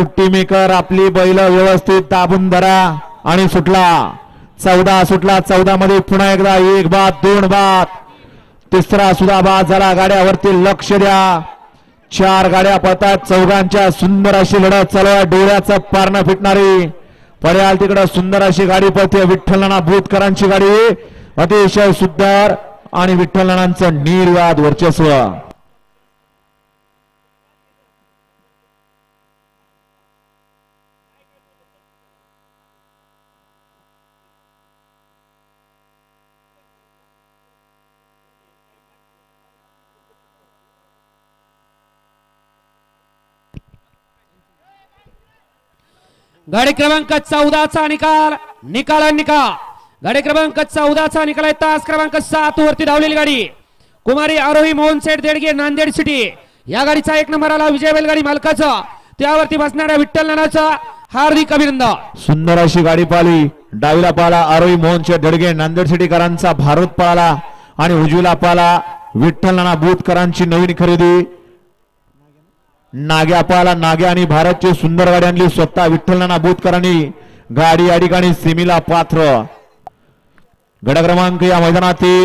सुट्टी मेकर आपली बैल व्यवस्थित दाबून धरा आणि सुटला. चौदा सुटला चौदा मध्ये पुन्हा एकदा एक बाद दोन बाद. तिसरा सुद्धा बाद झाला गाड्यावरती लक्ष द्या. चार गाड्या पळतात चौघांच्या सुंदर अशी लढत चालू आहे डोळ्याचं पारणं फिटणारी. पर्याल तिकडं सुंदर अशी गाडी पळते विठ्ठलना भूतकरांची गाडी. अतिशय सुंदर आणि विठ्ठलनांचं निर्वाद वर्चस्व. गाडी क्रमांक चौदाचा निकाल. निकाल निकाल. गाडी क्रमांक चौदाचा निकाल आहे. तास क्रमांक सात वरती धावलेली गाडी. कुमारी आरोही मोहन सेठ देडगे नांदेड सिटी. या गाडीचा एक नंबर आला विजय बैलगाडी मालकाचा. त्यावरती बसणाऱ्या विठ्ठल नानाचा हार्दिक अभिनंदन. सुंदर अशी गाडी पाहिली डावीला पाला आरोही मोहनसेठ देडगे नांदेड सिटीकरांचा भारत पाला आणि उजवीला पाला विठ्ठल नाना भूतकरांची नवीन खरेदी. नाग्या पाला नाग्या आणि भारतची सुंदर गाडी आणली. स्वतः विठ्ठलना नाना गाडी या ठिकाणी सिमीला पात्र. गड क्रमांक या मैदानातील